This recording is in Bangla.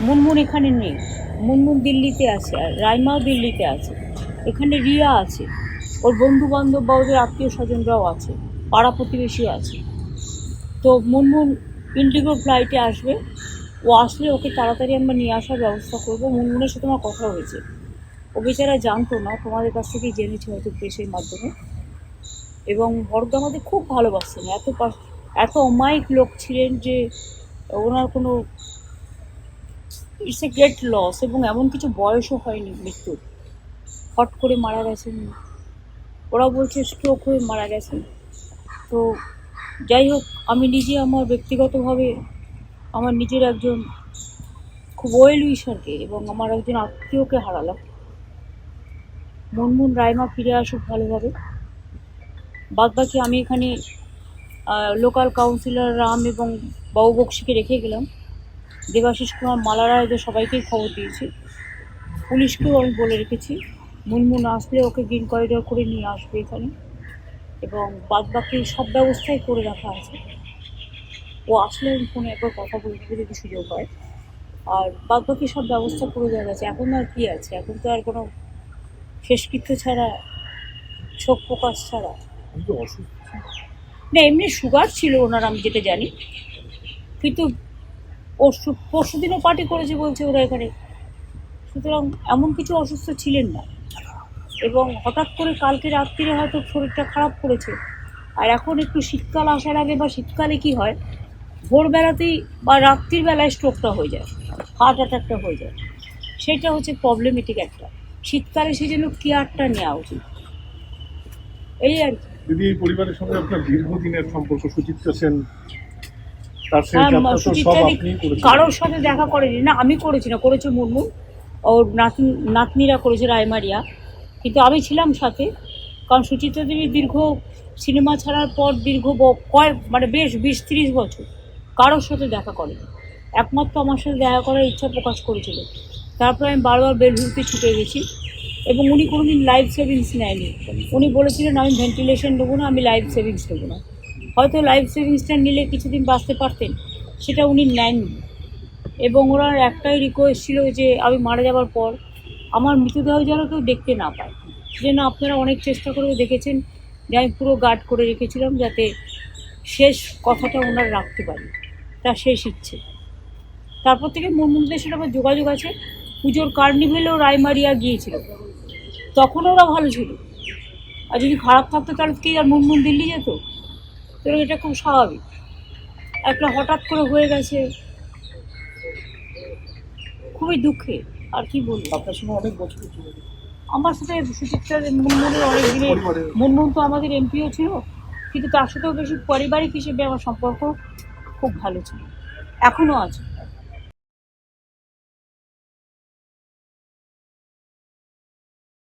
মুনমুন এখানে নেই। মুনমুন দিল্লিতে আছে আর রাইমাও দিল্লিতে আছে। এখানে রিয়া আছে। ওর বন্ধু বান্ধব বা ওদের আত্মীয় স্বজনরাও আছে। পাড়া প্রতিবেশীও আছে। তো মুনমুন ইন্ডিগো ফ্লাইটে আসবে। ও আসলে ওকে তাড়াতাড়ি আমরা নিয়ে আসার ব্যবস্থা করব। মুনমুনের সাথে আমার কথা হয়েছে। ও বেচারা জানতো না, তোমাদের কাছ থেকেই জেনেছে হয়তো প্রেসের মাধ্যমে। এবং হরদ আমাদের খুব ভালোবাসতেন। এত এত অমায়িক লোক ছিলেন যে ওনার কোনো ইটস এ গ্রেট লস এবং এমন কিছু বয়সও হয়নি মৃত্যুর। হট করে মারা গেছেন। ওরা বলছে স্ট্রোক হয়ে মারা গেছেন। তো যাই হোক, আমি নিজে আমার ব্যক্তিগতভাবে আমার নিজের একজন খুব ওয়েল উইশারকে এবং আমার একজন আত্মীয়কে হারালাম। মনমুন রায়মা ফিরে আসুক ভালোভাবে। বাদবাকি আমি এখানে লোকাল কাউন্সিলর রাম এবং বাবু বক্সিকে রেখে গেলাম। দেবাশিস কুমার মালারা এদের সবাইকেই খবর দিয়েছি। পুলিশকেও আমি বলে রেখেছি মুনমুন আসলে ওকে গ্রিন করিডর করে নিয়ে আসবে এখানে এবং বাদবাকি সব ব্যবস্থাই করে রাখা আছে। ও আসলে আমি ফোনে একবার কথা বলে নেব যদি সুযোগ হয়। আর বাদবাকি সব ব্যবস্থা করে দেওয়া গেছে এখন আর কী আছে? এখন তো আর কোনো শেষকৃত্য ছাড়া শোক প্রকাশ ছাড়া। না এমনি সুগার ছিল ওনার আমি যেটা জানি। কিন্তু পরশু পরশু দিনও পার্টি করেছে বলছে ওরা এখানে। সুতরাং এমন কিছু অসুস্থ ছিলেন না। এবং হঠাৎ করে কালকে রাত্রিরে হয়তো শরীরটা খারাপ করেছে। আর এখন একটু শীতকাল আসার আগে বা শীতকালে কি হয়, ভোরবেলাতেই বা রাত্রির বেলায় স্ট্রোকটা হয়ে যায় হার্ট অ্যাটাকটা হয়ে যায়। সেটা হচ্ছে প্রবলেমেটিক একটা। শীতকালে সেই জন্য কেয়ারটা নেওয়া উচিত। এই আর কি। যদি এই পরিবারের সঙ্গে আপনার দীর্ঘদিনের সম্পর্ক, সুচিত্রা সেন কারোর সাথে দেখা করেনি। না আমি করেছি না করেছে মুর্মু। ওর নাতনি নাতনিরা করেছে রায়মারিয়া। কিন্তু আমি ছিলাম সাথে। কারণ সুচিত্রা দেবী দীর্ঘ সিনেমা ছাড়ার পর দীর্ঘ কয়েক মানে বেশ বিশ তিরিশ বছর কারোর সাথে দেখা করেনি। একমাত্র আমার সাথে দেখা করার ইচ্ছা প্রকাশ করেছিল। তারপরে আমি বারবার বেলহুরতে ছুটে গেছি এবং উনি কোনোদিন লাইফ সেভিংস নেয়নি। উনি বলেছিলেন আমি ভেন্টিলেশন দেবো না আমি লাইফ সেভিংস দেবো না। হয়তো লাইফ সেভিংসটা নিলে কিছুদিন বাঁচতে পারতেন, সেটা উনি নেননি। এবং ওনার একটাই রিকোয়েস্ট ছিল যে, আমি মারা যাওয়ার পর আমার মৃতদেহ যেন কেউ দেখতে না পায়। যেন আপনারা অনেক চেষ্টা করেও দেখেছেন যে, আমি পুরো গার্ড করে রেখেছিলাম যাতে শেষ কথাটা ওনার রাখতে পারি তার শেষ ইচ্ছে। তারপর থেকে মুর্মুদের সাথে আমার যোগাযোগ আছে। পুজোর কার্নিভেলেও রায়মারিয়া গিয়েছিল। তখন ওরা ভালো ছিল। আর যদি খারাপ থাকতো, তাহলে কি আর মুনমুন দিল্লি যেত? তো এটা খুব স্বাভাবিক। একটা হঠাৎ করে হয়ে গেছে খুবই দুঃখে আর কি বলব? আপনার সঙ্গে অনেক বছর আমার সাথে সুচিত্রার মুনমুনের অনেক দিনে মুনমুন তো আমাদের এমপিও ছিল কিন্তু তার সাথেও বেশি পারিবারিক হিসেবে আমার সম্পর্ক খুব ভালো ছিল। এখনও আছে।